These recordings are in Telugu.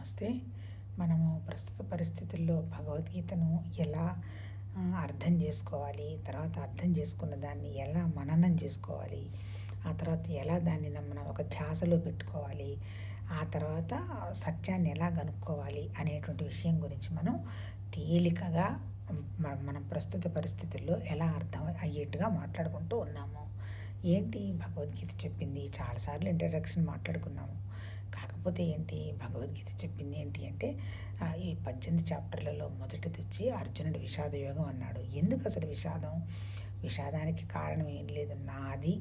నమస్తే. మనము ప్రస్తుత పరిస్థితుల్లో భగవద్గీతను ఎలా అర్థం చేసుకోవాలి తర్వాత అర్థం చేసుకున్న దాన్ని ఎలా మననం చేసుకోవాలి ఆ తర్వాత ఎలా దాన్ని మనం ఒక ధ్యాసలో పెట్టుకోవాలి ఆ తర్వాత సత్యాన్ని ఎలా కనుక్కోవాలి అనేటువంటి విషయం గురించి మనం తేలికగా మనం ప్రస్తుత పరిస్థితుల్లో ఎలా అర్థం అయ్యేట్టుగా మాట్లాడుకుంటూ ఉన్నాము. ఏంటి? భగవద్గీత చెప్పింది. చాలాసార్లు ఇంట్రడక్షన్ మాట్లాడుకున్నాము. కాకపోతే ఏంటి? భగవద్గీత చెప్పింది ఏంటి అంటే ఈ పద్దెనిమిది చాప్టర్లలో మొదటిది వచ్చి అర్జునుడు విషాద యోగం అన్నాడు. ఎందుకు అసలు విషాదం? విషాదానికి కారణం ఏం లేదు. నాది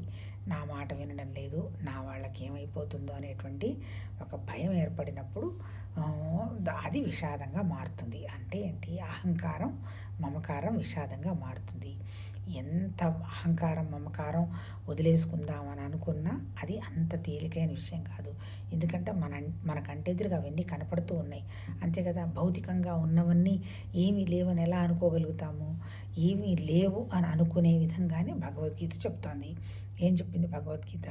నా మాట వినడం లేదు. నా వాళ్ళకి ఏమైపోతుందో అనేటువంటి ఒక భయం ఏర్పడినప్పుడు అది విషాదంగా మారుతుంది. అంటే ఏంటి? అహంకారం మమకారం విషాదంగా మారుతుంది. ఎంత అహంకారం మమకారం వదిలేసుకుందామని అనుకున్నా అది అంత తేలికైన విషయం కాదు. ఎందుకంటే మన మన కంటెదురుగా అవన్నీ కనపడుతూ ఉన్నాయి. అంతే కదా భౌతికంగా ఉన్నవన్నీ ఏమీ లేవని ఎలా అనుకోగలుగుతాము? ఏమీ లేవు అని అనుకునే విధంగానే భగవద్గీత చెప్తోంది. ఏం చెప్పింది భగవద్గీత?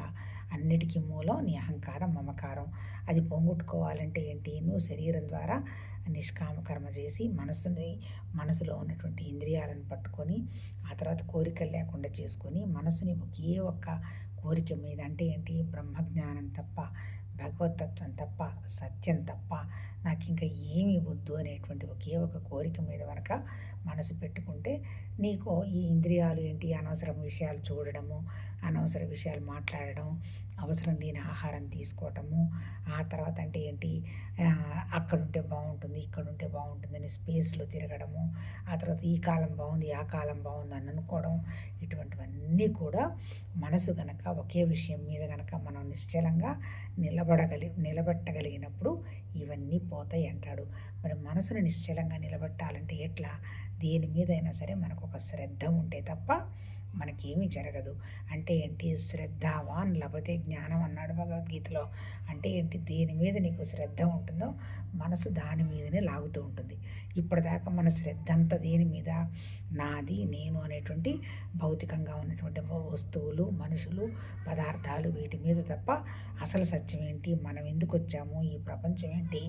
అన్నిటికీ మూలం నీ అహంకారం మమకారం. అది పోగొట్టుకోవాలంటే ఏంటి? నువ్వు శరీరం ద్వారా నిష్కామ కర్మ చేసి మనసుని మనసులో ఉన్నటువంటి ఇంద్రియాలను పట్టుకొని ఆ తర్వాత కోరికలు లేకుండా చేసుకొని మనసుని ఒకే ఒక్క కోరిక మీద అంటే ఏంటి? బ్రహ్మజ్ఞానం తప్ప భగవతత్వం తప్ప సత్యం తప్ప నాకు ఇంకా ఏమీ వద్దు అనేటువంటి ఒకే ఒక కోరిక మీద వరక మనసు పెట్టుకుంటే నీకు ఈ ఇంద్రియాలు ఏంటి అనవసరం విషయాలు చూడడము అనవసర విషయాలు మాట్లాడడం అవసరం లేని ఆహారం తీసుకోవటము ఆ తర్వాత అంటే ఏంటి అక్కడుంటే బాగుంటుంది ఇక్కడ ఉంటే బాగుంటుందని స్పేస్లో తిరగడము ఆ తర్వాత ఈ కాలం బాగుంది ఆ కాలం బాగుంది అని అనుకోవడం ఇటువంటివన్నీ కూడా మనసు గనక ఒకే విషయం మీద గనక మనం నిశ్చలంగా నిలబడగలి నిలబెట్టగలిగినప్పుడు ఇవన్నీ పోతాయి అంటాడు. మరి మనసును నిశ్చలంగా నిలబెట్టాలంటే ఎట్లా? దేని మీదైనా సరే మనకు ఒక శ్రద్ధ ఉంటే తప్ప మనకేమీ జరగదు. అంటే ఏంటి? శ్రద్ధావాన్ లభతే జ్ఞానం అన్నాడు భగవద్గీతలో. అంటే ఏంటి? దేని మీద నీకు శ్రద్ధ ఉంటుందో మనసు దాని మీదనే లాగుతూ ఉంటుంది. ఇప్పటిదాకా మన శ్రద్ధ అంతా దేని మీద? నాది నేను అనేటువంటి భౌతికంగా ఉన్నటువంటి వస్తువులు మనుషులు పదార్థాలు వీటి మీద తప్ప అసలు సత్యం ఏంటి? మనం ఎందుకు వచ్చాము? ఈ ప్రపంచం ఏంటి?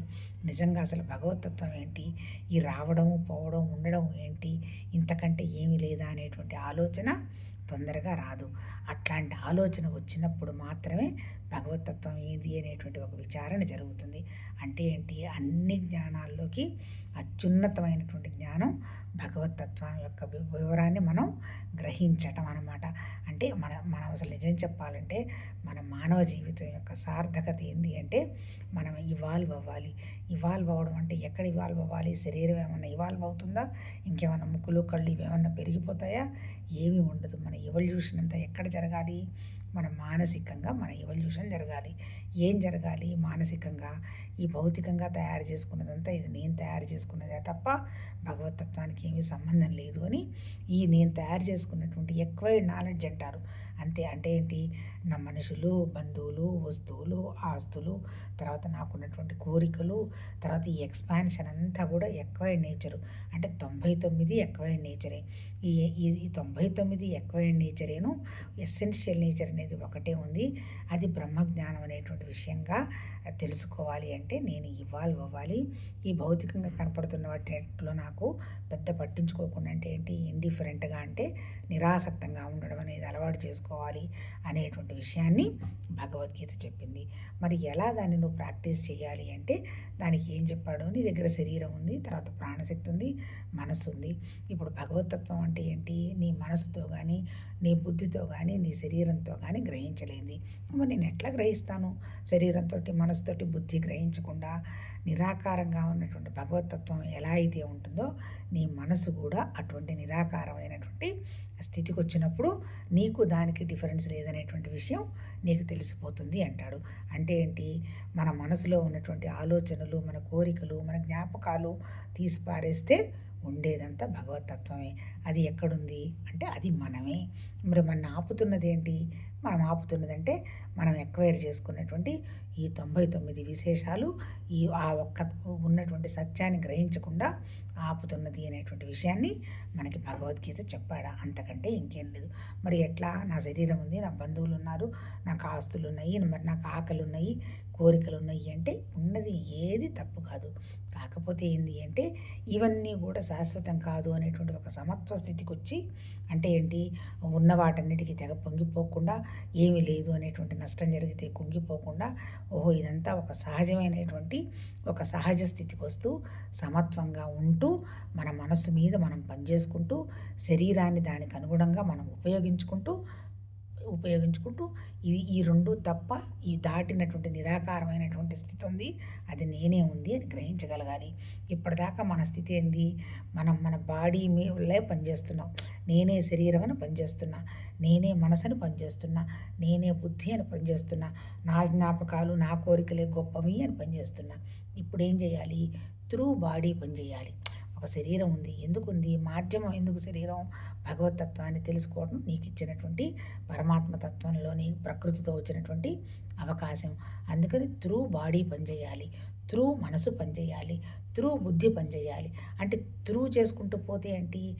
నిజంగా అసలు భగవతత్వం ఏంటి? ఈ రావడము పోవడం ఉండడం ఏంటి? ఇంతకంటే ఏమీ లేదా అనేటువంటి ఆలోచన తొందరగా రాదు. అట్లాంటి ఆలోచన వచ్చినప్పుడు మాత్రమే భగవతత్వం ఏది అనేటువంటి ఒక విచారణ జరుగుతుంది. అంటే ఏంటి? అన్ని జ్ఞానాల్లోకి అత్యున్నతమైనటువంటి జ్ఞానం భగవతత్వం యొక్క వివరాన్ని మనం గ్రహించటం అన్నమాట. అంటే మన మనం అసలు నిజం చెప్పాలంటే మన మానవ జీవితం యొక్క సార్థకత ఏంటి అంటే మనం ఇవాల్వ్ అవ్వాలి. ఇవాల్వ్ అవ్వడం అంటే ఎక్కడ ఇవాల్వ్ అవ్వాలి? శరీరం ఏమన్నా ఇవాల్వ్ అవుతుందా? ఇంకేమైనా ముక్కులు కళ్ళు ఇవేమన్నా పెరిగిపోతాయా? ఏమీ ఉండదు. మన ఎవల్యూషన్ అంతా ఎక్కడ జరగాలి? మన మానసికంగా మన ఎవల్యూషన్ జరగాలి. ఏం జరగాలి మానసికంగా? ఈ భౌతికంగా తయారు చేసుకున్నదంతా ఇది నేను తయారు చేసుకున్నదే తప్ప భగవతత్వానికి ఏమీ సంబంధం లేదు అని ఈ నేను తయారు చేసుకున్నటువంటి ఎక్వైర్డ్ నాలెడ్జ్ అంటారు. అంతే అంటే ఏంటి? నా మనుషులు బంధువులు వస్తువులు ఆస్తులు తర్వాత నాకున్నటువంటి కోరికలు తర్వాత ఈ ఎక్స్పాన్షన్ అంతా కూడా ఎక్వైర్డ్ నేచరు అంటే తొంభై తొమ్మిది ఎక్వైర్డ్ నేచరే ఈ ఈ ఈ తొంభై తొమ్మిది ఎక్వైర్డ్ నేచరేను ఎసెన్షియల్ నేచర్ అనేది ఒకటే ఉంది. అది బ్రహ్మజ్ఞానం అనేటువంటి విషయంగా తెలుసుకోవాలి అంటే నేను ఇవాల్వ్ అవ్వాలి. ఈ భౌతికంగా కనపడుతున్న వాటిలో నాకు పెద్ద పట్టించుకోకుండా అంటే ఏంటి? ఇండిఫరెంట్గా అంటే నిరాసక్తంగా ఉండడం అనేది అలవాటు చేసుకోవాలి అనేటువంటి విషయాన్ని భగవద్గీత చెప్పింది. మరి ఎలా దాన్ని నువ్వు ప్రాక్టీస్ చేయాలి అంటే దానికి ఏం చెప్పాడు? నీ దగ్గర శరీరం ఉంది తర్వాత ప్రాణశక్తి ఉంది మనసు ఉంది. ఇప్పుడు భగవతత్వం అంటే ఏంటి? నీ మనసుతో కానీ నీ బుద్ధితో కానీ నీ శరీరంతో కానీ గ్రహించలేంది నేను ఎట్లా గ్రహిస్తాను? శరీరంతో మనసుతోటి బుద్ధి గ్రహించకుండా నిరాకారంగా ఉన్నటువంటి భగవతత్వం ఎలా అయితే ఉంటుందో నీ మనసు కూడా అటువంటి నిరాకారమైనటువంటి స్థితికి వచ్చినప్పుడు నీకు దానికి డిఫరెన్స్ లేదనేటువంటి విషయం నీకు తెలిసిపోతుంది అంటాడు. అంటే ఏంటి? మన మనసులో ఉన్నటువంటి ఆలోచనలు మన కోరికలు మన జ్ఞాపకాలు తీసి పారేస్తే ఉండేదంతా భగవతత్వమే. అది ఎక్కడుంది? అంటే అది మనమే. మరి మన ఆపుతున్నది ఏంటి మనం ఆపుతున్నదంటే మనం ఎక్వైర్ చేసుకున్నటువంటి ఈ తొంభై తొమ్మిది విశేషాలు ఈ ఆ ఒక్క ఉన్నటువంటి సత్యాన్ని గ్రహించకుండా ఆపుతున్నది అనేటువంటి విషయాన్ని మనకి భగవద్గీత చెప్పాడా. అంతకంటే ఇంకేం లేదు. మరి ఎట్లా? నా శరీరం ఉంది నా బంధువులు ఉన్నారు నాకు ఆస్తులు ఉన్నాయి మరి నాకు ఆకలి ఉన్నాయి కోరికలు ఉన్నాయి అంటే ఉన్నది ఏది తప్పు కాదు. కాకపోతే ఏంది అంటే ఇవన్నీ కూడా శాశ్వతం కాదు అనేటువంటి ఒక సమత్వ స్థితికి వచ్చి అంటే ఏంటి ఉన్న వాటన్నిటికీ తెగ పొంగిపోకుండా ఏమీ లేదు అనేటువంటి నష్టం జరిగితే కుంగిపోకుండా ఓహో ఇదంతా ఒక సహజమైనటువంటి ఒక సహజ స్థితికి వస్తూ సమత్వంగా ఉంటూ మన మనసు మీద మనం పనిచేసుకుంటూ శరీరాన్ని దానికి అనుగుణంగా మనం ఉపయోగించుకుంటూ ఉపయోగించుకుంటూ ఇది ఈ రెండు తప్ప ఈ దాటినటువంటి నిరాకారమైనటువంటి స్థితి ఉంది. అది నేనే ఉంది అని గ్రహించగలగాలి. ఇప్పటిదాకా మన స్థితి ఏంది? మనం మన బాడీ మీలే పనిచేస్తున్నాం. నేనే శరీరం అని పనిచేస్తున్నా. నేనే మనసుని పనిచేస్తున్నా. నేనే బుద్ధి అని పనిచేస్తున్నా. నా జ్ఞాపకాలు నా కోరికలే గొప్పవి అని పనిచేస్తున్నా. ఇప్పుడు ఏం చేయాలి? త్రూ బాడీ పనిచేయాలి. ఒక శరీరం ఉంది. ఎందుకుంది? మాధ్యమం ఎందుకు శరీరం? భగవతత్వాన్ని తెలుసుకోవడం నీకు ఇచ్చినటువంటి పరమాత్మతత్వంలోని ప్రకృతితో వచ్చినటువంటి అవకాశం. అందుకని త్రూ బాడీ పనిచేయాలి. త్రూ మనసు పనిచేయాలి. త్రూ బుద్ధి పనిచేయాలి. అంటే త్రూ చేసుకుంటూ పోతే ఏంటి?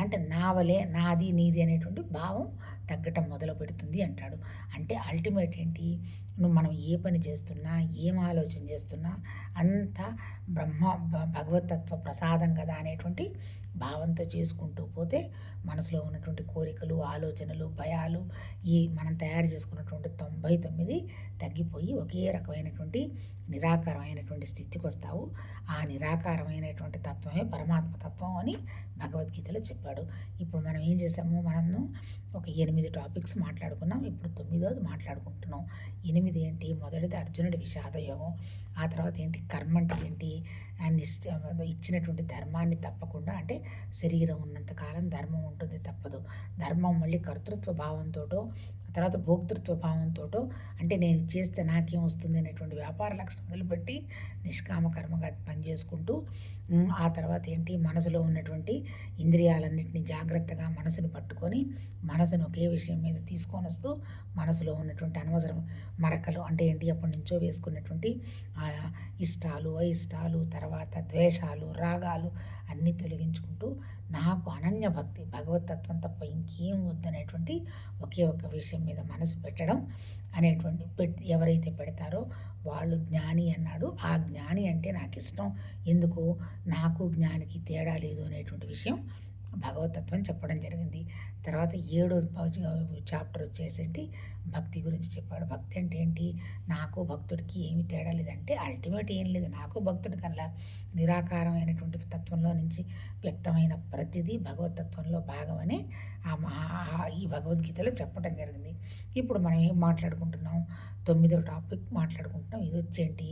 అంటే నావలే నాది నీది అనేటువంటి భావం తగ్గటం మొదలు పెడుతుంది అంటాడు. అంటే అల్టిమేట్ ఏంటి? నువ్వు మనం ఏ పని చేస్తున్నా ఏం ఆలోచన చేస్తున్నా అంతా బ్రహ్మ భగవతత్వ ప్రసాదం కదా అనేటువంటి భావంతో చేసుకుంటూ పోతే మనసులో ఉన్నటువంటి కోరికలు ఆలోచనలు భయాలు ఈ మనం తయారు చేసుకున్నటువంటి తొంభై తొమ్మిది తగ్గిపోయి ఒకే రకమైనటువంటి నిరాకారమైనటువంటి స్థితికి వస్తావు. ఆ నిరాకారమైనటువంటి తత్వమే పరమాత్మ తత్వం అని భగవద్గీతలో చెప్పాడు. ఇప్పుడు మనం ఏం చేసాము మనము ఒక ఎనిమిది టాపిక్స్ మాట్లాడుకున్నాం. ఇప్పుడు తొమ్మిదోది మాట్లాడుకుంటున్నాం. ఎనిమిది ఏంటి? మొదటిది అర్జునుడి విషాద యోగం. ఆ తర్వాత ఏంటి? కర్మ అంటే ఏంటి? ఇచ్చినటువంటి ధర్మాన్ని తప్పకుండా అంటే శరీరం ఉన్నంతకాలం ధర్మం ఉంటుంది తప్పదు. ధర్మం మళ్ళీ కర్తృత్వ భావంతో తర్వాత భోక్తృత్వ భావంతో అంటే నేను చేస్తే నాకేం వస్తుంది అనేటువంటి వ్యాపార లక్షణం మొదలుపెట్టి నిష్కామ కర్మగా పనిచేసుకుంటూ ఆ తర్వాత ఏంటి మనసులో ఉన్నటువంటి ఇంద్రియాలన్నింటినీ జాగ్రత్తగా మనసును పట్టుకొని మనసును ఒకే విషయం మీద తీసుకొని వస్తూ మనసులో ఉన్నటువంటి అనవసరం మరకలు అంటే ఏంటి అప్పటి నుంచో వేసుకున్నటువంటి ఇష్టాలు అయిష్టాలు తర్వాత ద్వేషాలు రాగాలు అన్నీ తొలగించుకుంటూ నాకు అనన్య భక్తి భగవతత్వం తప్ప ఇంకేం వద్దనేటువంటి ఒకే ఒక విషయం మీద మనసు పెట్టడం అనేటువంటి ఎవరైతే పెడతారో వాళ్ళు జ్ఞాని అన్నాడు. ఆ జ్ఞాని అంటే నాకు ఇష్టం. ఎందుకు? నాకు జ్ఞానికి తేడా లేదు అనేటువంటి విషయం భగవతత్వం చెప్పడం జరిగింది. తర్వాత ఏడో చాప్టర్ వచ్చేసేంటి భక్తి గురించి చెప్పాడు. భక్తి అంటే ఏంటి? నాకు భక్తుడికి ఏమి తేడా లేదంటే అల్టిమేట్ ఏం లేదు. నాకు భక్తుడి కల్లా నిరాకారమైనటువంటి తత్వంలో నుంచి వ్యక్తమైన ప్రతిదీ భగవతత్వంలో భాగమని ఈ భగవద్గీతలో చెప్పడం జరిగింది. ఇప్పుడు మనం ఏం మాట్లాడుకుంటున్నాం? తొమ్మిదో టాపిక్ మాట్లాడుకుంటున్నాం. ఇది వచ్చేంటి?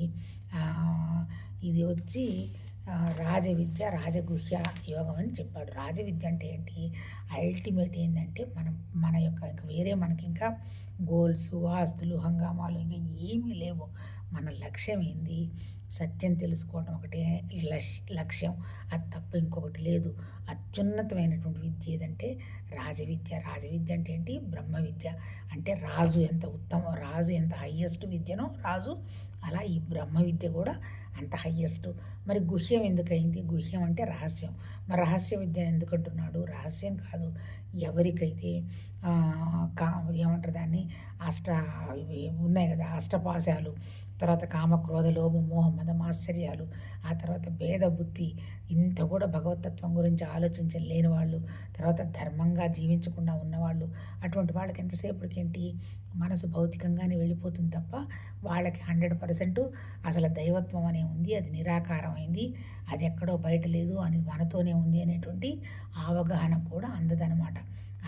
ఇది వచ్చి రాజవిద్య రాజగుహ్య యోగం అని చెప్పాడు. రాజవిద్య అంటే ఏంటి? అల్టిమేట్ ఏంటంటే మనం మన యొక్క ఇంకా వేరే మనకి ఇంకా గోల్స్ ఆస్తులు హంగామాలు ఇంకా ఏమీ లేవు. మన లక్ష్యం ఏంది? సత్యం తెలుసుకోవడం ఒకటే లక్ష్యం. అది తప్ప ఇంకొకటి లేదు. అత్యున్నతమైనటువంటి విద్య ఏదంటే రాజవిద్య. రాజవిద్య అంటే ఏంటి? బ్రహ్మ విద్య అంటే రాజు ఎంత ఉత్తమ రాజు ఎంత హయ్యెస్ట్ విద్యనో రాజు అలా ఈ బ్రహ్మ విద్య కూడా అంత హయ్యెస్ట్ మరి గుహ్యం ఎందుకయింది గుహ్యం అంటే రహస్యం. మరి రహస్య విద్య ఎందుకంటున్నాడు? రహస్యం కాదు. ఎవరికైతే కా ఏమంటారు దాన్ని? అష్ట ఉన్నాయి కదా అష్టపాశాలు తర్వాత కామ క్రోధ లోభ మోహ మదమాశ్చర్యాలు ఆ తర్వాత భేద బుద్ధి. ఇంత కూడా భగవతత్వం గురించి ఆలోచించలేని వాళ్ళు. తర్వాత ధర్మంగా జీవించకుండా ఉన్నవాళ్ళు. అటువంటి వాళ్ళకి ఎంతసేపటికి ఏంటి మనసు భౌతికంగానే వెళ్ళిపోతుంది తప్ప వాళ్ళకి హండ్రెడ్ పర్సెంట్ అసలు దైవత్వం అనే ఉంది అది నిరాకారమైంది అది ఎక్కడో బయట లేదు అని మనతోనే ఉంది అనేటువంటి అవగాహన కూడా అందదనమాట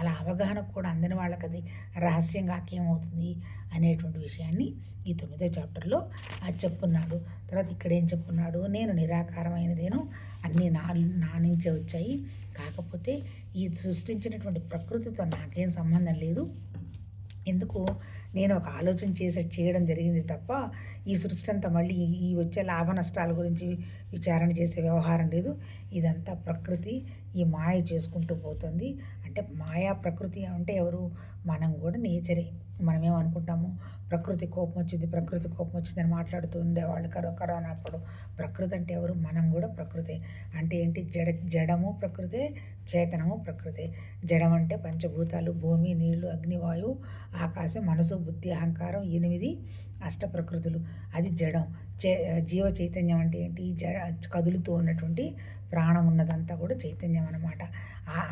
అలా అవగాహన కూడా అందని వాళ్ళకి అది రహస్యంగా ఏమవుతుంది అనేటువంటి విషయాన్ని ఈ తొమ్మిదో చాప్టర్లో అది చెప్పున్నాడు. తర్వాత ఇక్కడ ఏం చెప్పున్నాడు? నేను నిరాకారమైనదేను అన్నీ నా నా నుంచే వచ్చాయి. కాకపోతే ఈ సృష్టించినటువంటి ప్రకృతితో నాకేం సంబంధం లేదు. ఎందుకు? నేను ఒక ఆలోచన చేసి చేయడం జరిగింది తప్ప ఈ సృష్టి అంతా మళ్ళీ ఈ వచ్చే లాభ నష్టాల గురించి విచారణ చేసే వ్యవహారం లేదు. ఇదంతా ప్రకృతి ఈ మాయ చేసుకుంటూ పోతుంది. అంటే మాయా ప్రకృతి అంటే ఎవరు? మనం కూడా నేచరే. మనం ఏమనుకుంటాము ప్రకృతి కోపం వచ్చింది ప్రకృతి కోపం వచ్చిందని మాట్లాడుతూ ఉండేవాళ్ళు కరో కరోనా అప్పుడు ప్రకృతి అంటే ఎవరు? మనం కూడా ప్రకృతి. అంటే ఏంటి? జడ జడము ప్రకృతే చేతనము ప్రకృతి. జడం అంటే పంచభూతాలు భూమి నీళ్ళు అగ్నివాయువు ఆకాశం మనసు బుద్ధి అహంకారం ఎనిమిది అష్ట ప్రకృతులు. అది జడం. చే జీవ చైతన్యం అంటే ఏంటి? జడ కదులుతూ ఉన్నటువంటి ప్రాణం ఉన్నదంతా కూడా చైతన్యం అనమాట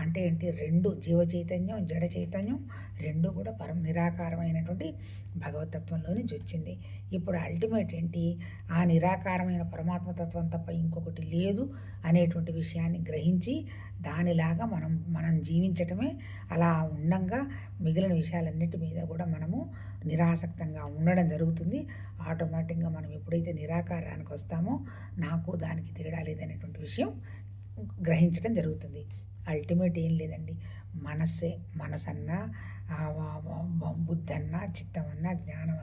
అంటే ఏంటి? రెండు జీవ చైతన్యం జడ చైతన్యం రెండు కూడా పరం నిరాకారమైనటువంటి భగవతత్వంలో నుంచి వచ్చింది ఇప్పుడు అల్టిమేట్ ఏంటి? ఆ నిరాకారమైన పరమాత్మతత్వం తప్ప ఇంకొకటి లేదు అనేటువంటి విషయాన్ని గ్రహించి దానిలాగా మనం మనం జీవించటమే అలా ఉండంగా మిగిలిన విషయాలన్నిటి మీద కూడా మనము నిరాసక్తంగా ఉండడం జరుగుతుంది. ఆటోమేటిక్గా మనం ఎప్పుడైతే నిరాకారానికి వస్తామో నాకు దానికి తేడా లేదనేటువంటి విషయం గ్రహించడం జరుగుతుంది. అల్టిమేట్ ఏం లేదండి. మనస్సే మనసన్నా బుద్ధన్నా చిత్తమన్నా జ్ఞానం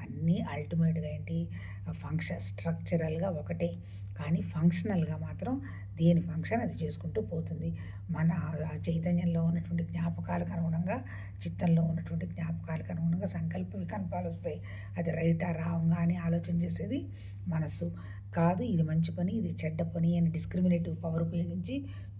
అన్నీ అల్టిమేట్గా ఏంటి? ఫంక్షన్ స్ట్రక్చరల్గా ఒకటే. కానీ ఫంక్షనల్గా మాత్రం దేని ఫంక్షన్ అది చేసుకుంటూ పోతుంది. మన చైతన్యంలో ఉన్నటువంటి జ్ఞాపకాలకు అనుగుణంగా చిత్తంలో ఉన్నటువంటి జ్ఞాపకాలకు అనుగుణంగా సంకల్ప వికల్పాలు వస్తాయి. అది రైటా రాంగా అని ఆలోచన చేసేది మనస్సు. కాదు ఇది మంచి పని ఇది చెడ్డ పని అని డిస్క్రిమినేటివ్ పవర్ ఉపయోగించి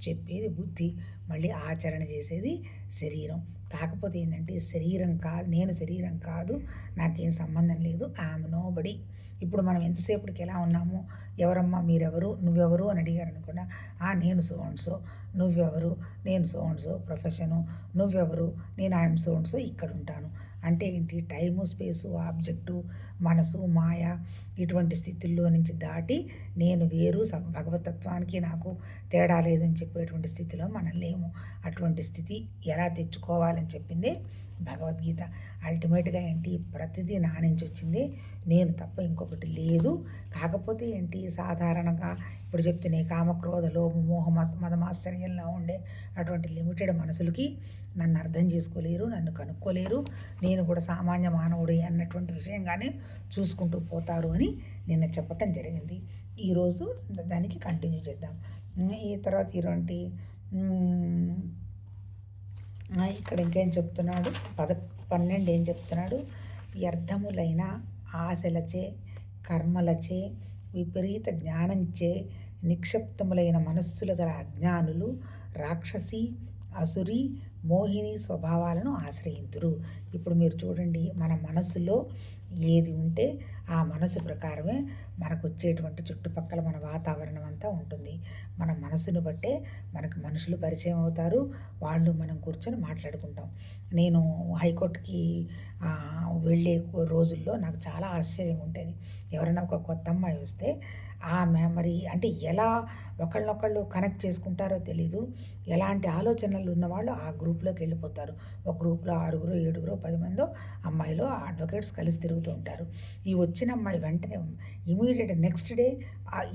చెప్పేది బుద్ధి. మళ్ళీ ఆచరణ చేసేది శరీరం. కాకపోతే ఏంటంటే శరీరం కాదు నేను శరీరం కాదు నాకేం సంబంధం లేదు ఐఎమ్ నోబడి ఇప్పుడు మనం ఎంతసేపటికి ఎలా ఉన్నాము ఎవరమ్మా మీరెవరు నువ్వెవరు అని అడిగారు అనుకున్నా ఆ నేను సో నువ్వెవరు నేను సో ప్రొఫెషను నువ్వెవరు నేను ఐఎమ్ సో ఇక్కడ ఉంటాను అంటే ఏంటి? టైము స్పేసు ఆబ్జెక్టు మనసు మాయ ఇటువంటి స్థితుల్లో నుంచి దాటి నేను వేరు భగవతత్వానికి నాకు తేడా లేదని చెప్పేటువంటి స్థితిలో మనం లేము. అటువంటి స్థితి ఎలా తెచ్చుకోవాలని చెప్పింది భగవద్గీత. అల్టిమేట్గా ఏంటి? ప్రతిదీ నా నుంచి వచ్చింది. నేను తప్ప ఇంకొకటి లేదు. కాకపోతే ఏంటి? సాధారణంగా ఇప్పుడు చెప్తున్నాయి కామక్రోధ లోభ మోహ మదమాశ్చర్యంలో ఉండే అటువంటి లిమిటెడ్ మనసులకి నన్ను అర్థం చేసుకోలేరు నన్ను కనుక్కోలేరు. నేను కూడా సామాన్య మానవుడు అన్నటువంటి విషయంగానే చూసుకుంటూ పోతారు అని నిన్న చెప్పటం జరిగింది. ఈరోజు దానికి కంటిన్యూ చేద్దాం. ఈ తర్వాత ఇటువంటి ఇక్కడ ఇంకేం చెప్తున్నాడు? పద పన్నెండు ఏం చెప్తున్నాడు? వ్యర్థములైన ఆశలచే కర్మలచే విపరీత జ్ఞానంచే నిక్షిప్తములైన మనస్సులు గల అజ్ఞానులు రాక్షసి అసురి మోహిని స్వభావాలను ఆశ్రయింతురు. ఇప్పుడు మీరు చూడండి మన మనస్సులో ఏది ఉంటే ఆ మనసు ప్రకారమే మనకు వచ్చేటువంటి చుట్టుపక్కల మన వాతావరణం అంతా ఉంటుంది. మన మనసును బట్టే మనకు మనుషులు పరిచయం అవుతారు. వాళ్ళు మనం కూర్చొని మాట్లాడుకుంటాం. నేను హైకోర్టుకి వెళ్ళే రోజుల్లో నాకు చాలా ఆశ్చర్యం ఉంటుంది ఎవరైనా ఒక కొత్త అమ్మాయి వస్తే ఆమె మరి అంటే ఎలా ఒకళ్ళనొకళ్ళు కనెక్ట్ చేసుకుంటారో తెలీదు. ఎలాంటి ఆలోచనలు ఉన్నవాళ్ళు ఆ గ్రూప్లోకి వెళ్ళిపోతారు. ఒక గ్రూప్లో ఆరుగురు ఏడుగురు పది మందో అమ్మాయిలు అడ్వకేట్స్ కలిసి తిరుగుతూ ఉంటారు. ఈ వచ్చి వచ్చిన అమ్మాయి వెంటనే ఇమీడియట్ నెక్స్ట్ డే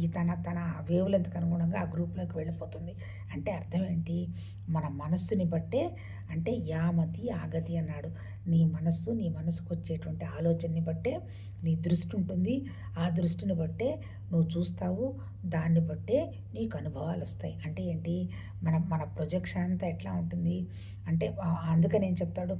ఈ తన తన వేవ్ లెంత్కి అనుగుణంగా ఆ గ్రూప్లోకి వెళ్ళిపోతుంది. అంటే అర్థం ఏంటి మన మనస్సుని బట్టే అంటే యామతి ఆగతి అన్నాడు. నీ మనస్సు నీ మనసుకు వచ్చేటువంటి ఆలోచనని బట్టే నీ దృష్టి ఉంటుంది. ఆ దృష్టిని బట్టే నువ్వు చూస్తావు. దాన్ని బట్టే నీకు అనుభవాలు వస్తాయి. అంటే ఏంటి? మన మన ప్రొజెక్షన్ అంతా ఎట్లా ఉంటుంది? అంటే అందుకని నేను చెప్తాడు?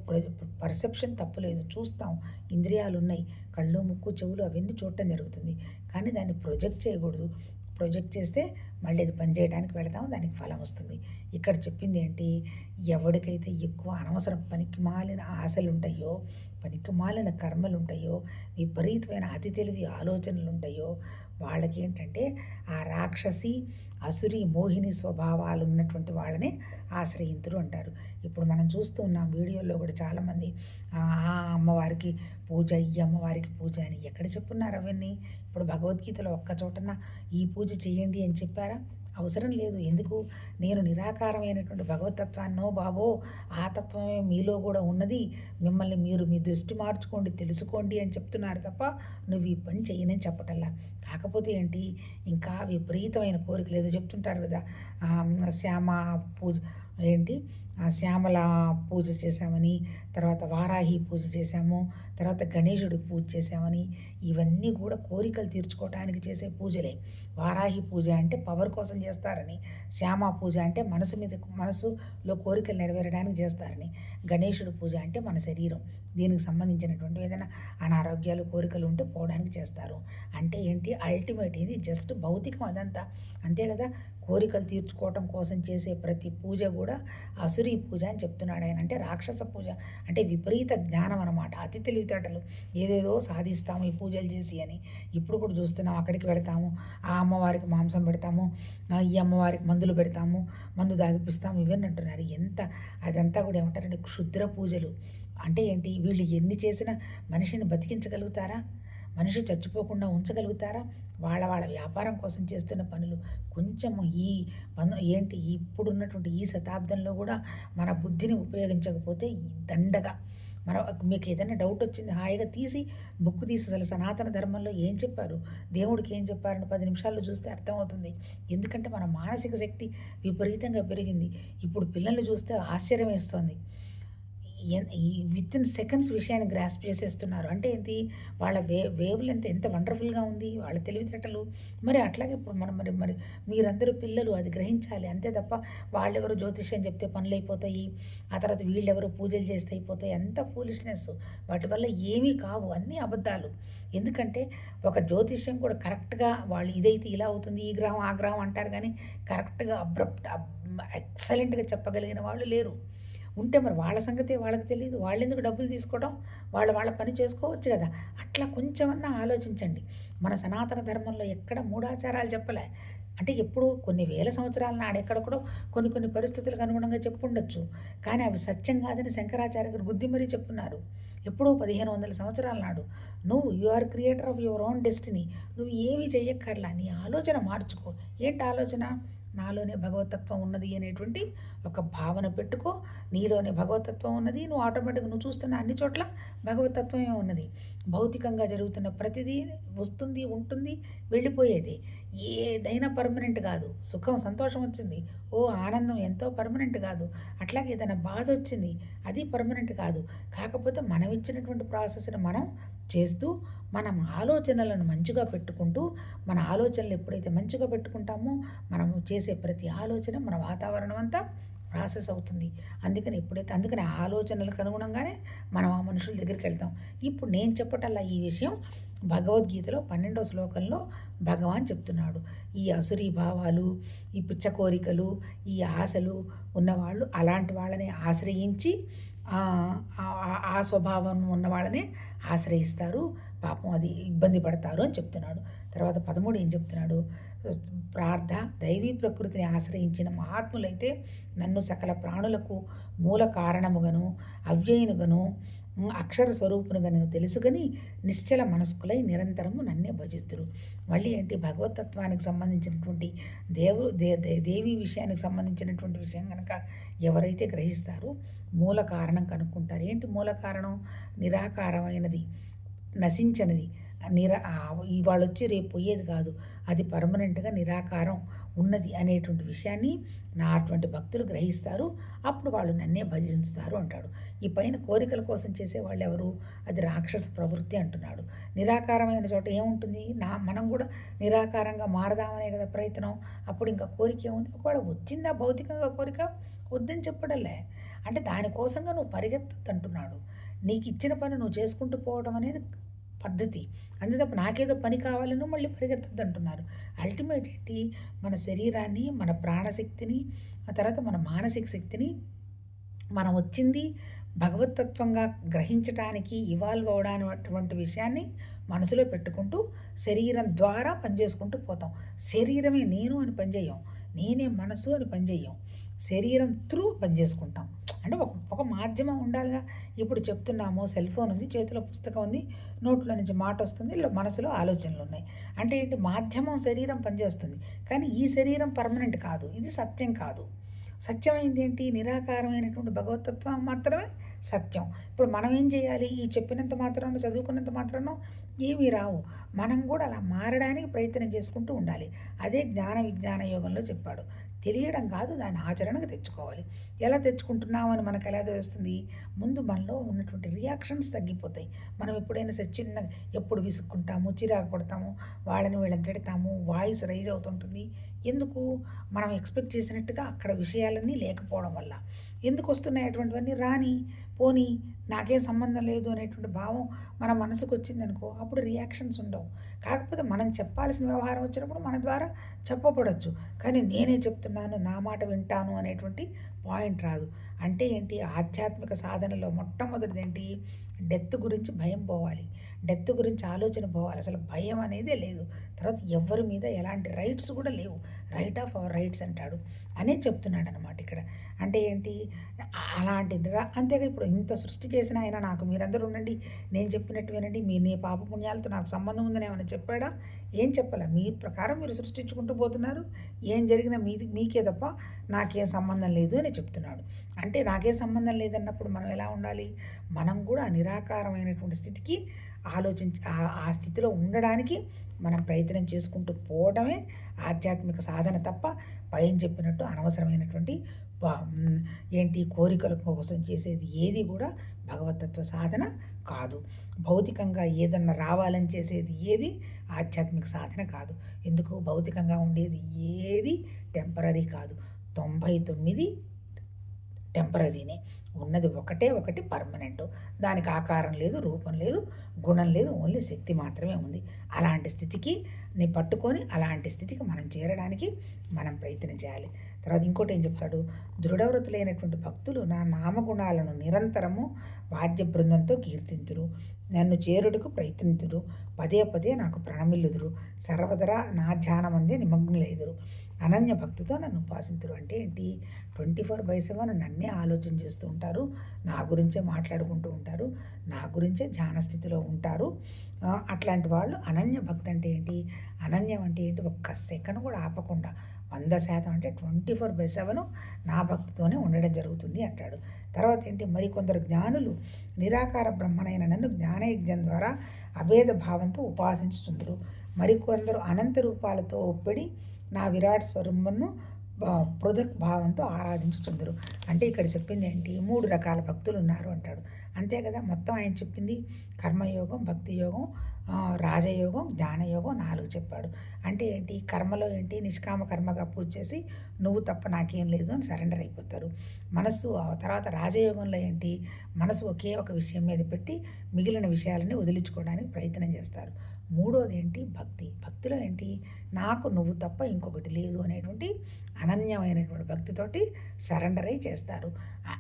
పర్సెప్షన్ తప్పులేదు చూస్తాం. ఇంద్రియాలు ఉన్నాయి. కళ్ళు ముక్కు చెవులు అవన్నీ చూడటం జరుగుతుంది. కానీ దాన్ని ప్రొజెక్ట్ చేయకూడదు. ప్రొజెక్ట్ చేస్తే మళ్ళీ అది పనిచేయడానికి వెళదాం దానికి ఫలం వస్తుంది. ఇక్కడ చెప్పింది ఏంటి? ఎవరికైతే ఎక్కువ అనవసరం పనికి మాలిన ఆశలు ఉంటాయో పనికిమాలిన కర్మలు ఉంటాయో విపరీతమైన అతి తెలివి ఆలోచనలు ఉంటాయో వాళ్ళకి ఏంటంటే ఆ రాక్షసి అసురి మోహిని స్వభావాలు ఉన్నటువంటి వాళ్ళని ఆశ్రయింతుడు అంటారు. ఇప్పుడు మనం చూస్తూ ఉన్నాం వీడియోలో కూడా చాలామంది ఆ అమ్మవారికి పూజ ఈ అమ్మవారికి పూజ అని. ఎక్కడ చెప్పున్నారు అవన్నీ? ఇప్పుడు భగవద్గీతలో ఒక్క చోటన ఈ పూజ చేయండి అని చెప్పారా? అవసరం లేదు. ఎందుకు? నేను నిరాకారమైనటువంటి భగవతత్వాన్నో బాబో ఆ తత్వమే మీలో కూడా ఉన్నది. మిమ్మల్ని మీరు మీ దృష్టి మార్చుకోండి తెలుసుకోండి అని చెప్తున్నారు తప్ప నువ్వు ఈ పని చేయనని చెప్పటల్లా. కాకపోతే ఏంటి? ఇంకా విపరీతమైన కోరికలు ఏదో చెప్తుంటారు కదా. శ్యామ పూజ ఏంటి? శ్యామల పూజ చేశామని తర్వాత వారాహి పూజ చేశాము తర్వాత గణేశుడికి పూజ చేశామని ఇవన్నీ కూడా కోరికలు తీర్చుకోవడానికి చేసే పూజలే. వారాహి పూజ అంటే పవర్ కోసం చేస్తారని శ్యామ పూజ అంటే మనసు మీద మనసులో కోరికలు నెరవేరడానికి చేస్తారని గణేశుడి పూజ అంటే మన శరీరం. దీనికి సంబంధించినటువంటి ఏదైనా అనారోగ్యాలు కోరికలు ఉంటే పోవడానికి చేస్తారు. అంటే ఏంటి? అల్టిమేట్ ఇది జస్ట్ భౌతికం అదంతా. అంతే కదా? కోరికలు తీర్చుకోవటం కోసం చేసే ప్రతి పూజ కూడా అసురీ పూజ అని చెప్తున్నాడు ఆయన. అంటే రాక్షస పూజ అంటే విపరీత జ్ఞానం అనమాట అతి తెలివితేటలు. ఏదేదో సాధిస్తాము ఈ పూజలు చేసి అని. ఇప్పుడు కూడా చూస్తున్నాం. అక్కడికి వెళతాము. ఆ అమ్మవారికి మాంసం పెడతాము. ఈ అమ్మవారికి మందులు పెడతాము. మందు దాగిపిస్తాము ఇవన్నీ అంటున్నారు. ఎంత అదంతా కూడా ఏమంటారంటే క్షుద్ర పూజలు. అంటే ఏంటి? వీళ్ళు ఎన్ని చేసినా మనిషిని బతికించగలుగుతారా? మనిషి చచ్చిపోకుండా ఉంచగలుగుతారా? వాళ్ళ వాళ్ళ వ్యాపారం కోసం చేస్తున్న పనులు కొంచెం ఈ పను ఏంటి ఇప్పుడున్నటువంటి ఈ శతాబ్దంలో కూడా మన బుద్ధిని ఉపయోగించకపోతే ఈ దండగా. మన మీకు ఏదైనా డౌట్ వచ్చింది హాయిగా తీసి బుక్ తీసి అసలు సనాతన ధర్మంలో ఏం చెప్పారు? దేవుడికి ఏం చెప్పారని పది నిమిషాల్లో చూస్తే అర్థమవుతుంది. ఎందుకంటే మన మానసిక శక్తి విపరీతంగా పెరిగింది. ఇప్పుడు పిల్లల్ని చూస్తే ఆశ్చర్యం వేస్తోంది. విత్ ఇన్ సెకండ్స్ విషయాన్ని గ్రాస్ప్ చేసేస్తున్నారు. అంటే ఏంటి? వాళ్ళ వే వేవ్ లెంత్ ఎంత వండర్ఫుల్గా ఉంది వాళ్ళ తెలివితేటలు. మరి అట్లాగే ఇప్పుడు మనం మరి మరి మీరందరూ పిల్లలు అది గ్రహించాలి. అంతే తప్ప వాళ్ళెవరు జ్యోతిష్యం చెప్తే పనులు అయిపోతాయి. ఆ తర్వాత వీళ్ళెవరు పూజలు చేస్తే అయిపోతాయి. అంత ఫూలిష్నెస్. వాటి వల్ల ఏమీ కావు. అన్నీ అబద్ధాలు. ఎందుకంటే ఒక జ్యోతిష్యం కూడా కరెక్ట్గా వాళ్ళు ఇదైతే ఇలా అవుతుంది ఈ గ్రహం ఆ గ్రహం అంటారు కానీ కరెక్ట్గా అబ్రప్ట్ ఎక్సలెంట్గా చెప్పగలిగిన వాళ్ళు లేరు. ఉంటే మరి వాళ్ళ సంగతి వాళ్ళకి తెలియదు వాళ్ళు ఎందుకు డబ్బులు తీసుకోవడం? వాళ్ళు వాళ్ళ పని చేసుకోవచ్చు కదా. అట్లా కొంచెమన్నా ఆలోచించండి. మన సనాతన ధర్మంలో ఎక్కడ మూఢాచారాలు చెప్పలే. అంటే ఎప్పుడు కొన్ని వేల సంవత్సరాల నాడు ఎక్కడెక్కడో కొన్ని కొన్ని పరిస్థితులకు అనుగుణంగా చెప్పుండొచ్చు. కానీ అవి సత్యం కాదని శంకరాచార్య గారు బుద్ధి మరీ చెప్పున్నారు. ఎప్పుడో పదిహేను వందల సంవత్సరాల నాడు నువ్వు you are creator of your own destiny నువ్వు ఏమీ చెయ్యక్కర్లా. నీ ఆలోచన మార్చుకో. ఏంటి ఆలోచన? నాలోనే భగవతత్వం ఉన్నది అనేటువంటి ఒక భావన పెట్టుకో. నీలోనే భగవతత్వం ఉన్నది. నువ్వు ఆటోమేటిక్ నువ్వు చూస్తున్న అన్ని చోట్ల భగవతత్వమే ఉన్నది. భౌతికంగా జరుగుతున్న ప్రతిదీ వస్తుంది ఉంటుంది వెళ్ళిపోయేది. ఏదైనా పర్మనెంట్ కాదు. సుఖం సంతోషం వచ్చింది. ఓ ఆనందం ఎంతో పర్మనెంట్ కాదు. అట్లాగే ఏదైనా బాధ వచ్చింది అది పర్మనెంట్ కాదు. కాకపోతే మనం ఇచ్చినటువంటి ప్రాసెస్ని మనం చేస్తూ మనం ఆలోచనలను మంచిగా పెట్టుకుంటూ మన ఆలోచనలు ఎప్పుడైతే మంచిగా పెట్టుకుంటామో మనము చేసే ప్రతి ఆలోచన మన వాతావరణం అంతా ప్రాసెస్ అవుతుంది. అందుకని ఎప్పుడైతే అందుకని ఆ ఆలోచనలకు అనుగుణంగానే మనం ఆ మనుషుల దగ్గరికి వెళ్తాం. ఇప్పుడు నేను చెప్పటల్లా ఈ విషయం భగవద్గీతలో పన్నెండో శ్లోకంలో భగవాన్ చెప్తున్నాడు. ఈ అసురీ భావాలు ఈ పిచ్చ కోరికలు ఈ ఆశలు ఉన్నవాళ్ళు అలాంటి వాళ్ళని ఆశ్రయించి ఆ ఆ స్వభావం ఉన్న వాళ్ళనే ఆశ్రయిస్తారు. పాపం అది ఇబ్బంది పడతారు అని చెప్తున్నాడు. తర్వాత పదమూడు ఏం చెప్తున్నాడు? ప్రార్థ దైవీ ప్రకృతిని ఆశ్రయించిన మహాత్ములైతే నన్ను సకల ప్రాణులకు మూల కారణముగను అవ్యయునుగను అక్షర స్వరూపునుగా నువ్వు తెలుసుకొని నిశ్చల మనస్కులై నిరంతరము నన్నే భజిస్తురు. మళ్ళీ ఏంటి? భగవతత్వానికి సంబంధించినటువంటి దేవు దే దే- దేవి విషయానికి సంబంధించినటువంటి విషయం కనుక ఎవరైతే గ్రహిస్తారో మూల కారణం కనుక్కుంటారు. ఏంటి మూల కారణం? నిరాకారమైనది నశించనిది. నిరా ఇవాళ వచ్చి రేపు పోయేది కాదు. అది పర్మనెంట్గా నిరాకారం ఉన్నది అనేటువంటి విషయాన్ని నా అటువంటి భక్తులు గ్రహిస్తారు. అప్పుడు వాళ్ళు నన్నే భజిస్తారు అంటాడు. ఈ పైన కోరికల కోసం చేసే వాళ్ళు ఎవరు అది రాక్షస ప్రవృత్తి అంటున్నాడు. నిరాకారమైన చోట ఏముంటుంది? నా మనం కూడా నిరాకారంగా మారదామనే కదా ప్రయత్నం. అప్పుడు ఇంకా కోరిక ఏముంది? ఒకవేళ వచ్చిందా భౌతికంగా కోరిక? వద్దని చెప్పడలే. అంటే దానికోసంగా నువ్వు పరిగెత్తద్దు అంటున్నాడు నీకు ఇచ్చిన పని నువ్వు చేసుకుంటూ పోవడం అనేది పద్ధతి. అంతే తప్ప నాకేదో పని కావాలను మళ్ళీ పరిగెత్తద్దు అంటున్నారు అల్టిమేట్ ఏంటి మన శరీరాన్ని మన ప్రాణశక్తిని ఆ తర్వాత మన మానసిక శక్తిని మనం వచ్చింది భగవతత్వంగా గ్రహించడానికి ఇవాల్వ్ అవడానికి విషయాన్ని మనసులో పెట్టుకుంటూ శరీరం ద్వారా పనిచేసుకుంటూ పోతాం. శరీరమే నేను అని పనిచేయం. నేనే మనసు అని పనిచేయం. శరీరం త్రూ పనిచేసుకుంటాం. అంటే ఒక ఒక మాధ్యమం ఉండాలిగా. ఇప్పుడు చెప్తున్నాము సెల్ ఫోన్ ఉంది చేతిలో పుస్తకం ఉంది నోట్లో నుంచి మాట వస్తుంది మనసులో ఆలోచనలు ఉన్నాయి. అంటే ఏంటి? మాధ్యమం శరీరం పనిచేస్తుంది. కానీ ఈ శరీరం పర్మనెంట్ కాదు. ఇది సత్యం కాదు. సత్యమైంది ఏంటి? నిరాకారమైనటువంటి భగవతత్వం మాత్రమే సత్యం. ఇప్పుడు మనం ఏం చేయాలి? ఈ చెప్పినంత మాత్రాన చదువుకున్నంత మాత్రాన ఏమీ రావు. మనం కూడా అలా మారడానికి ప్రయత్నం చేసుకుంటూ ఉండాలి. అదే జ్ఞాన విజ్ఞాన యోగంలో చెప్పాడు. తెలియడం కాదు దాన్ని ఆచరణకు తెచ్చుకోవాలి. ఎలా తెచ్చుకుంటున్నామని మనకు ఎలా తెలుస్తుంది? ముందు మనలో ఉన్నటువంటి రియాక్షన్స్ తగ్గిపోతాయి. మనం ఎప్పుడైనా సరే చిన్న ఎప్పుడు విసుక్కుంటాము చిరాకు పడతాము వాళ్ళని వీళ్ళని తిడతాము వాయిస్ రైజ్ అవుతుంటుంది. ఎందుకు? మనం ఎక్స్పెక్ట్ చేసినట్టుగా అక్కడ విషయాలన్నీ లేకపోవడం వల్ల. ఎందుకు వస్తున్నాయి అటువంటివన్నీ? రాని పోనీ నాకేం సంబంధం లేదు అనేటువంటి భావం మన మనసుకు వచ్చిందనుకో అప్పుడు రియాక్షన్స్ ఉండవు. కాకపోతే మనం చెప్పాల్సిన వ్యవహారం వచ్చినప్పుడు మన ద్వారా చెప్పబడచ్చు. కానీ నేనే చెప్తున్నాను నా మాట వింటాను అనేటువంటి పాయింట్ రాదు. అంటే ఏంటి? ఆధ్యాత్మిక సాధనలో మొట్టమొదటిది ఏంటి? డెత్ గురించి భయం పోవాలి. డెత్ గురించి ఆలోచన పోవాలి. అసలు భయం అనేదే లేదు. తర్వాత ఎవరి మీద ఎలాంటి రైట్స్ కూడా లేవు. రైట్ ఆఫ్ అవర్ రైట్స్ అంటాడు. అనే చెప్తున్నాడు అనమాట ఇక్కడ. అంటే ఏంటి? అలాంటి రా అంతేగా ఇప్పుడు ఇంత సృష్టి చేసిన ఆయన నాకు మీరందరూ ఉండండి. నేను చెప్పినట్టు వినండి. మీ నీ పాప పుణ్యాలతో నాకు సంబంధం ఉందని ఏమైనా చెప్పాడా? ఏం చెప్పాలా? మీ ప్రకారం మీరు సృష్టించుకుంటూ పోతున్నారు. ఏం జరిగినా మీది మీకే తప్ప నాకేం సంబంధం లేదు అని చెప్తున్నాడు. అంటే నాకేం సంబంధం లేదన్నప్పుడు మనం ఎలా ఉండాలి? మనం కూడా నిరాకారమైనటువంటి స్థితికి ఆలోచించి ఆ స్థితిలో ఉండడానికి మనం ప్రయత్నం చేసుకుంటూ పోవడమే ఆధ్యాత్మిక సాధన తప్ప పైన చెప్పినట్టు అనవసరమైనటువంటి ఏంటి కోరికల కోసం చేసేది ఏది కూడా భగవతత్వ సాధన కాదు. భౌతికంగా ఏదన్నా రావాలని చేసేది ఏది ఆధ్యాత్మిక సాధన కాదు. ఎందుకు? భౌతికంగా ఉండేది ఏది టెంపరీ కాదు. తొంభై తొమ్మిది టెంపరీనే ఉన్నది ఒకటే ఒకటి పర్మనెంట్ దానికి ఆకారం లేదు రూపం లేదు గుణం లేదు ఓన్లీ శక్తి మాత్రమే ఉంది. అలాంటి స్థితికి నీ పట్టుకొని అలాంటి స్థితికి మనం చేరడానికి మనం ప్రయత్నం చేయాలి. తర్వాత ఇంకోటి ఏం చెప్తాడు? దృఢవృతులైనటువంటి భక్తులు నా నామగుణాలను నిరంతరము వాద్య బృందంతో కీర్తింతురు. నన్ను చేరుడుకు ప్రయత్నితురు. పదే పదే నాకు ప్రణమిల్లుదురు. సర్వదరా నా ధ్యానమందే నిమగ్నులైదురు. అనన్య భక్తితో నన్ను ఉపాసింతురు. అంటే ఏంటి? ట్వంటీ ఫోర్ బై సెవెన్ నన్నే ఆలోచన చేస్తూ ఉంటారు. నా గురించే మాట్లాడుకుంటూ ఉంటారు. నా గురించే ధ్యాన స్థితిలో ఉంటారు. అట్లాంటి వాళ్ళు అనన్య భక్తి అంటే ఏంటి? అనన్యం అంటే ఏంటి? ఒక్క సెకండ్ కూడా ఆపకుండా వంద శాతం అంటే ట్వంటీ ఫోర్ బై సెవెన్ నా భక్తితోనే ఉండడం జరుగుతుంది అంటాడు. తర్వాత ఏంటి? మరికొందరు జ్ఞానులు నిరాకార బ్రహ్మనైన నన్ను జ్ఞానయజ్ఞం ద్వారా అభేద భావంతో ఉపాసించుతుందరు. మరికొందరు అనంత రూపాలతో ఒప్పిడి నా విరాట్ స్వరూపమును పృథక్ భావంతో ఆరాధించుతుందరు. అంటే ఇక్కడ చెప్పింది ఏంటి? మూడు రకాల భక్తులు ఉన్నారు అంటాడు. అంతే కదా? మొత్తం ఆయన చెప్పింది కర్మయోగం భక్తి యోగం రాజయోగం జ్ఞానయోగం నాలుగు చెప్పాడు. అంటే ఏంటి? కర్మలో ఏంటి? నిష్కామ కర్మగా పూజ చేసి నువ్వు తప్ప నాకేం లేదు అని సరెండర్ అయిపోతారు. మనస్సు తర్వాత రాజయోగంలో ఏంటి? మనసు ఒకే ఒక విషయం మీద పెట్టి మిగిలిన విషయాలని వదిలించుకోవడానికి ప్రయత్నం చేస్తారు. మూడోది ఏంటి భక్తి. భక్తిలో ఏంటి? నాకు నువ్వు తప్ప ఇంకొకటి లేదు అనేటువంటి అనన్యమైనటువంటి భక్తితోటి సరెండర్ అయి చేస్తారు.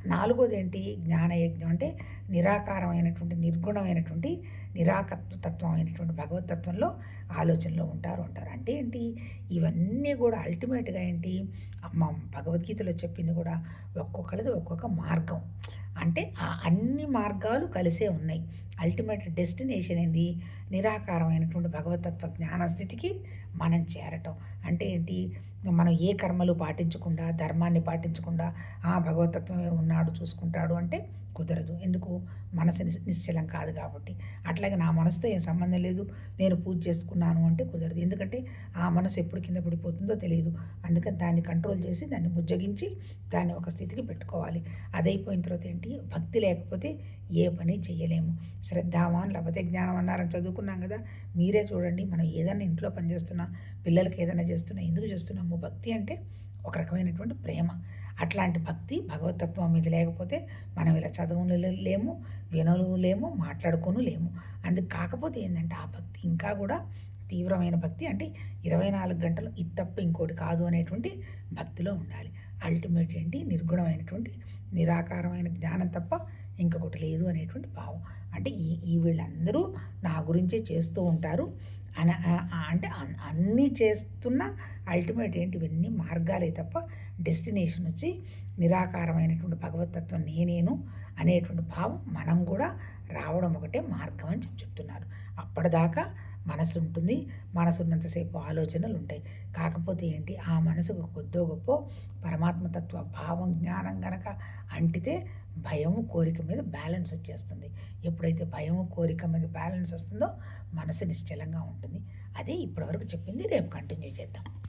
నాలుగోది ఏంటి జ్ఞానయజ్ఞం అంటే నిరాకారమైనటువంటి నిర్గుణమైనటువంటి నిరాకర్తత్వమైనటువంటి భగవతత్వంలో ఆలోచనలో ఉంటారు ఉంటారు అంటే ఏంటి? ఇవన్నీ కూడా అల్టిమేట్గా ఏంటి? అమ్మ భగవద్గీతలో చెప్పింది కూడా ఒక్కొక్కరిది ఒక్కొక్క మార్గం. అంటే ఆ అన్ని మార్గాలు కలిసే ఉన్నాయి. అల్టిమేట్ డెస్టినేషన్ ఏంది? నిరాకారమైనటువంటి భగవతత్వ జ్ఞాన స్థితికి మనం చేరటం. అంటే ఏంటి? మనం ఏ కర్మలు పాటించకుండా ధర్మాన్ని పాటించకుండా ఆ భగవతత్వమే ఉన్నాడు చూసుకుంటాడు అంటే కుదరదు. ఎందుకు? మనసు నిశ్చలం కాదు కాబట్టి. అట్లాగే నా మనసుతో ఏం సంబంధం లేదు. నేను పూజ చేసుకున్నాను అంటే కుదరదు. ఎందుకంటే ఆ మనసు ఎప్పుడు కింద పడిపోతుందో తెలియదు. అందుకని దాన్ని కంట్రోల్ చేసి దాన్ని బుజ్జగించి దాన్ని ఒక స్థితికి పెట్టుకోవాలి. అదైపోయిన తర్వాత ఏంటి? భక్తి లేకపోతే ఏ పని చేయలేము శ్రద్ధావాన్ లేకపోతే జ్ఞానం అన్నారని చదువుకున్నాం కదా మీరే చూడండి మనం ఏదైనా ఇంట్లో పని చేస్తున్నా పిల్లలకి ఏదైనా చేస్తున్నా ఎందుకు చేస్తున్నాము భక్తి అంటే ఒక రకమైనటువంటి ప్రేమ. అట్లాంటి భక్తి భగవతత్వం మీద లేకపోతే మనం ఇలా చదువును లేము వినలు లేము మాట్లాడుకోను లేము. అందుకు కాకపోతే ఏంటంటే ఆ భక్తి ఇంకా కూడా తీవ్రమైన భక్తి అంటే ఇరవై నాలుగు గంటలు ఇది తప్ప ఇంకోటి కాదు అనేటువంటి భక్తిలో ఉండాలి. అల్టిమేట్ ఏంటి నిర్గుణమైనటువంటి నిరాకారమైన జ్ఞానం తప్ప ఇంకొకటి లేదు అనేటువంటి భావం. అంటే ఈ ఈ వీళ్ళందరూ నా గురించే చేస్తూ ఉంటారు. అన అంటే అన్నీ చేస్తున్న అల్టిమేట్ ఏంటి ఇవన్నీ మార్గాలే తప్ప డెస్టినేషన్ వచ్చి నిరాకారమైనటువంటి భగవతత్వం నేనేను అనేటువంటి భావం మనం కూడా రావడం ఒకటే మార్గం అని చెప్పి చెప్తున్నారు. అప్పటిదాకా మనసు ఉంటుంది. మనసు ఉన్నంతసేపు ఆలోచనలు ఉంటాయి. కాకపోతే ఏంటి? ఆ మనసుకు కొద్దో గొప్ప పరమాత్మతత్వ భావం జ్ఞానం గనక అంటితే భయము కోరిక మీద బ్యాలెన్స్ వచ్చేస్తుంది. ఎప్పుడైతే భయము కోరిక మీద బ్యాలెన్స్ వస్తుందో మనసు నిశ్చలంగా ఉంటుంది. అదే ఇప్పటివరకు చెప్పింది. రేపు కంటిన్యూ చేద్దాం.